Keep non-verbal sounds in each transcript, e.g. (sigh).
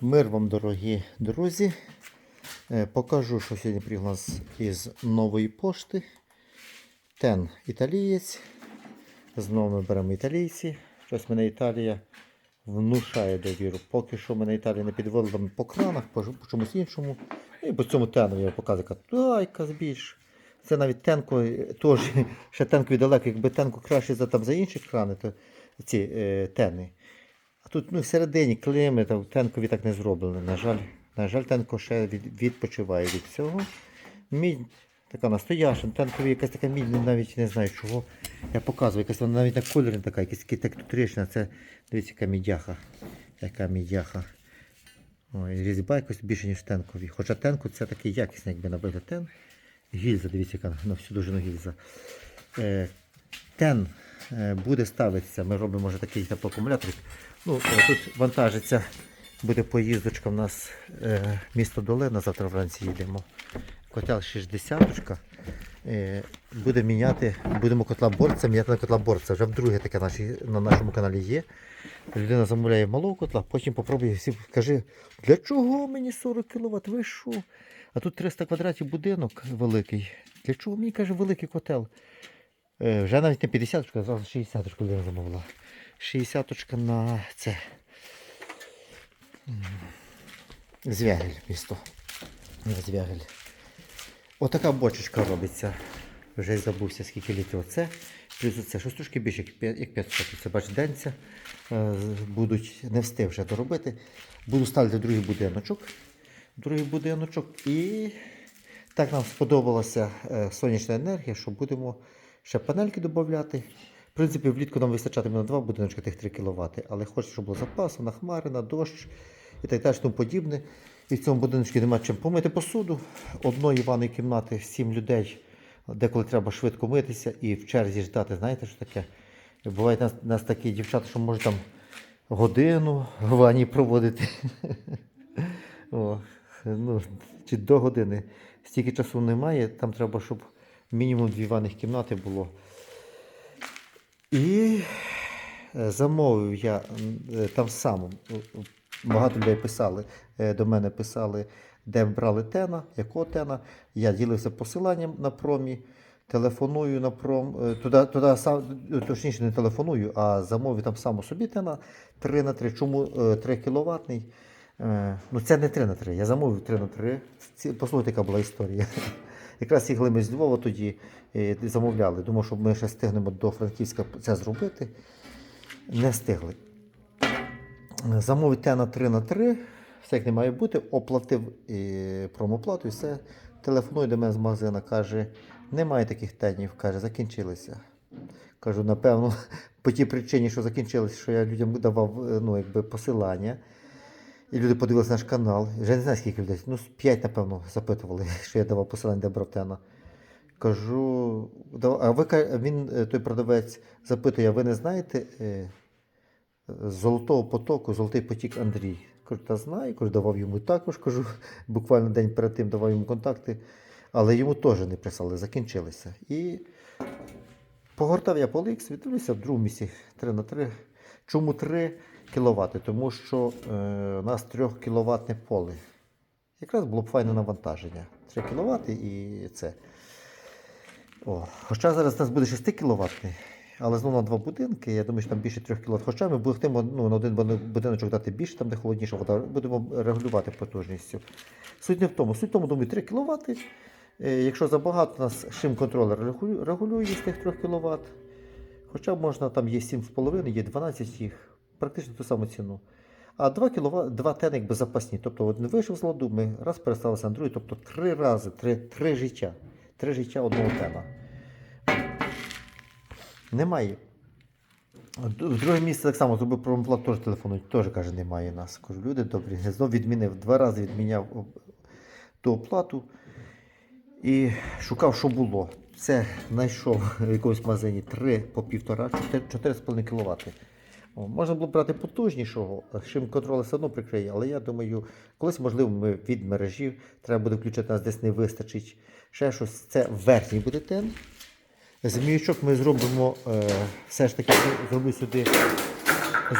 Мир вам, дорогі друзі. Е, Покажу, що сьогодні приїхав нас із нової пошти. Тен італієць. Знову ми беремо італійці. Щось мене Італія внушає довіру. Поки що мене Італія не підводила по кранах, по, чомусь іншому. І по цьому тену я показую, яка тайка збільш. Це навіть тенко, е, теж (laughs) ще тенкові далеко, якби тенко краще за, там, за інші крани, то ці е, тени. Тут ну, всередині клими, там, тенкові так не зроблено. На жаль, на жаль, тенко ще від, відпочиває від цього. Мідь така настояща, тенкові якась така мідь, ну, навіть не знаю чого. Я показую, якась вона навіть на кольорі така, якась тектурична. Це дивіться, яка мідяха. Яка мідяха. Ой, різьба якось більше, ніж тенкові. Хоча тенку це такий якісний, якби на вигляд тен. Гільза, дивіться, яка на всю довжину гільза. Е, тен е, буде ставитися. Ми робимо вже такий теплоакумулятор. Ну, е, тут вантажиться, буде поїздочка в нас е, місто Долина, завтра вранці їдемо. Котел 60 е, буде міняти, будемо котла борця, міняти на котла борця. Вже вдруге таке наші, на нашому каналі є. Людина замовляє малого котла, потім попробує всі, каже, для чого мені 40 кВт? Ви що? А тут 300 квадратів будинок великий. Для чого мені каже великий котел? Е, вже навіть не 50, а зразу 60 людина замовила. 60 на це. Звягель місто. Звягель. Отака бочечка робиться. Вже забувся, скільки літрів це. Плюс оце щось трошки більше, як 500. Це бач. Е, Будуть не встиг вже доробити. Буду ставити другий будиночок. Другий будиночок. І так нам сподобалася е, сонячна енергія, що будемо ще панельки додати. В принципі, влітку нам вистачатиме на два будиночки тих 3 кВт, але хочу, щоб було запасу на хмари, на дощ і так далі тому подібне. І в цьому будиночку немає чим помити посуду. Одної ванної кімнати 7 людей, деколи треба швидко митися і в черзі ждати. Знаєте, що таке? Бувають нас, нас такі дівчата, що можуть там годину в ванні проводити. (laughs) Ну, чи до години. Стільки часу немає, там треба, щоб мінімум дві ванних кімнати було. І е, замовив я е, там сам. Багато людей писали, е, до мене писали, де брали тена, якого тена. Я ділився посиланням на промі, телефоную на пром. е, Туди, туди сам, е, точніше не телефоную, а замовив там само собі тена 3 на 3. Чому е, 3 кВт? Ну, це не 3 на 3. Я замовив 3 на 3. Послухайте, яка була історія. Якраз їхали ми з Львова тоді е, замовляли. Думав, що ми ще встигнемо до Франківська це зробити. Не встигли. Замовив те на 3 на 3, все як не має бути, оплатив е, промоплату і все. Телефонує до мене з магазина, каже, немає таких тенів, каже, закінчилися. Кажу, напевно, (laughs) по тій причині, що закінчилися, що я людям давав е, ну, якби, посилання. І люди подивилися наш канал. Вже не знаю, скільки людей. Ну, 5, напевно, запитували, (laughs) що я давав посилання, де брав тена. Кажу, а ви він, е, той продавець, запитує, а ви не знаєте е, Золотого потоку, Золотий потік Андрій? Кажу, та знаю, кажу, давав йому також, кажу, (laughs) буквально день перед тим давав йому контакти, але йому теж не прислали, закінчилися. І погортав я по Лікс, в другому місці 3 на 3. Чому 3 кВт? Тому що е, у нас 3 кВт поле. Якраз було б файне навантаження. 3 кВт і це. О, хоча зараз у нас буде 6 кВт, але знову на два будинки, я думаю, що там більше 3 кВт. Хоча ми будемо ну, на один бу- будиночок дати більше, там де холодніша вода, будемо регулювати потужністю. Суть не в тому. Суть в тому, думаю, 3 кВт. Якщо забагато, у нас шим-контролер регулює з тих 3 кВт. Хоча можна, там є 7,5, є 12 їх, практично ту саму ціну. А 2 кВт, 2 тен якби запасні. Тобто один вийшов з ладу, ми раз переставилися на другий, тобто три рази, три, три життя. Три життя одного тена. Немає. Друге місце так само зробив промоплат, теж телефонують, теж каже, немає нас. Кажу, люди добрі. Знов відмінив, два рази відміняв ту оплату і шукав, що було. Це знайшов в якомусь магазині 3 по 1,5, 4,5 кВт. Можна було брати потужнішого, шим контроль все одно прикриє, але я думаю, колись, можливо, ми від мережі треба буде включити, нас десь не вистачить. Ще щось, це верхній буде тен. Зміючок ми зробимо, е, все ж таки зроблю сюди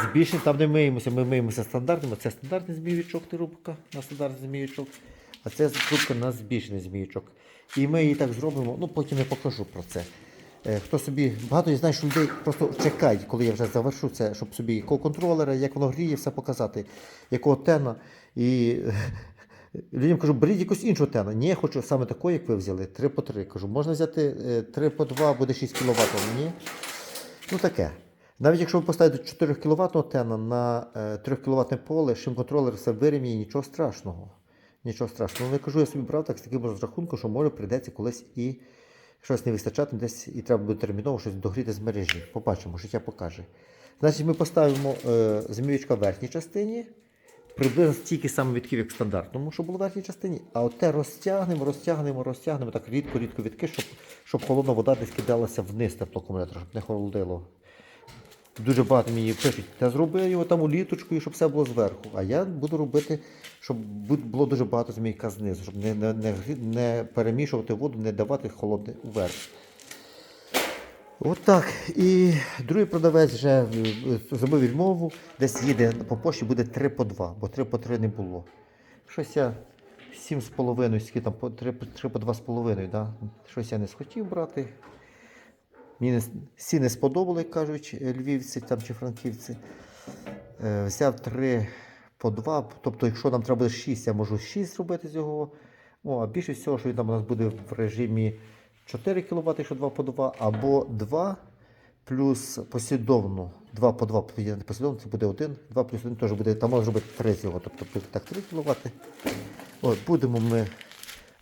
збільшений, там де миємося, ми миємося стандартним, це стандартний змійовичок трубка на стандартний змійовичок, а це трубка на збільшений змійовичок. І ми її так зробимо, ну потім я покажу про це. Е, Хто собі, багато я знаю, що людей просто чекають, коли я вже завершу це, щоб собі якого контролера, як воно гріє, все показати, якого тена. І (laughs) людям кажу, беріть якусь іншу тену. Ні, я хочу саме таку, як ви взяли, 3 по 3. Кажу, можна взяти 3 по 2, буде 6 кВт. Ні. Ну таке. Навіть якщо ви поставите 4 кВт тена на 3 кВт поле, шим-контролер все вирівняє, нічого страшного. Нічого страшного. Ну, я кажу, я собі брав так з таким розрахунком, що може прийдеться колись і щось не вистачати, десь і треба буде терміново щось догріти з мережі. Побачимо, життя покаже. Значить, ми поставимо е, зміючка в верхній частині, приблизно стільки саме відків, як стандартному, що було в верхній частині, а оте розтягнемо, розтягнемо, розтягнемо так рідко-рідко відки, щоб, щоб холодна вода десь кидалася вниз теплоакумулятора, щоб не холодило. Дуже багато мені пишуть, та зроби його там у щоб все було зверху. А я буду робити, щоб було дуже багато змійка знизу, щоб не, не, не, перемішувати воду, не давати холодне вверх. От. І другий продавець вже е, зробив відмову, десь їде по пошті, буде 3 по 2, бо 3 по 3 не було. Щось я 7,5, скільки там, по 3, 3 по 2,5, да? щось я не схотів брати. Мені всі не сподобали, кажуть е, львівці там, чи франківці. Е, взяв 3 по 2, тобто, якщо нам треба буде 6, я можу 6 зробити з його. О, а більше всього, що він там у нас буде в режимі 4 кВт, якщо 2 по 2, або 2 плюс послідовно. 2 по 2 поєднати послідовно, це буде 1, 2 плюс 1 теж буде, там можна зробити 3 з його, тобто так 3 кВт. Будемо ми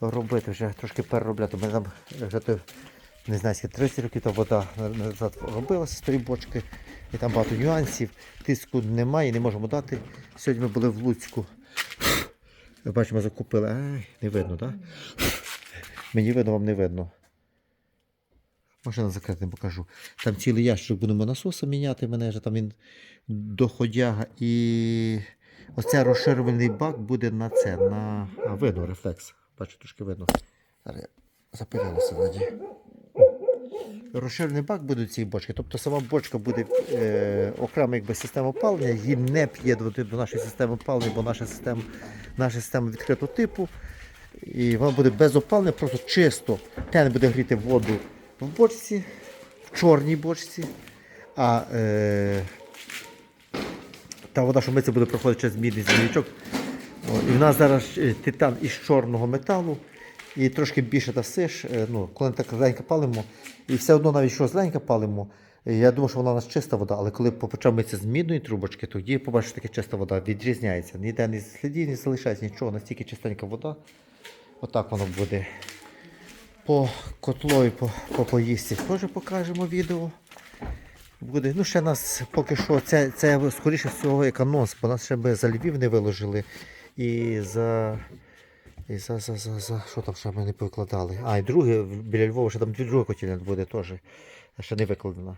робити вже трошки переробляти. Ми там вже не знаю, скільки 30 років та вода назад робилася з тої бочки, і там багато нюансів. Тиску немає, не можемо дати. Сьогодні ми були в Луцьку. Бачимо, закупили. Ай, не видно, так? Мені видно, вам не видно. Машина закрита, не покажу. Там цілий ящик будемо насоса міняти. Мене вже там він доходяга. І оце розширювальний бак буде на це. На... А, видно, рефлекс. Бачу, трошки видно. Зараз я запилилося ззаді. Розширений бак буде цієї бочки. Тобто сама бочка буде е, окрема якби, система опалення, її не п'є до, нашої системи опалення, бо наша система, наша система відкритого типу. І вона буде без опалення, просто чисто. Тен буде гріти воду в бочці, в чорній бочці. А е, та вода, що миться, буде проходити через мідний змійчок. І в нас зараз е, титан із чорного металу. І трошки більше дасиш. е, Ну, коли ми так зеленько палимо, і все одно навіть що зеленько палимо, е, я думав, що вона у нас чиста вода, але коли почав митися з мідної трубочки, тоді я побачив, що таке чиста вода відрізняється. Ніде ні слідів, не залишається нічого, настільки чистенька вода. Отак воно буде. По котлу і по, по поїсті теж покажемо відео. Буде. Ну, ще нас поки що, це, це скоріше всього як анонс, бо нас ще би за Львів не виложили. І за. І за, за, за, за, що там ще ми не викладали? А, і друге, біля Львова, ще там друга котельня буде теж. Ще не викладена.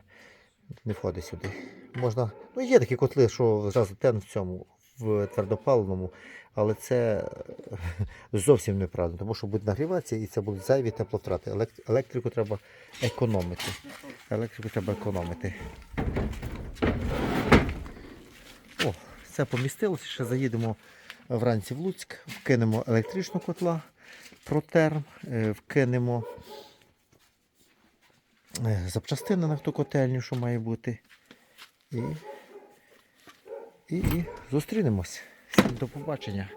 Не входить сюди. Можна. Ну, є такі котли, що зразу тен в цьому, в твердопаленому, але це е, (laughs) зовсім неправильно, тому що буде нагріватися і це будуть зайві тепловтрати. Електрику треба економити. Електрику треба економити. О, все помістилося. Ще заїдемо вранці в Луцьк, вкинемо електричну котла, протерм, е, вкинемо е, запчастини на ту котельню, що має бути. І, і, і зустрінемось. Всім до побачення.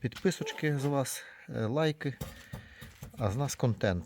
Підписочки з вас, е, лайки, а з нас контент.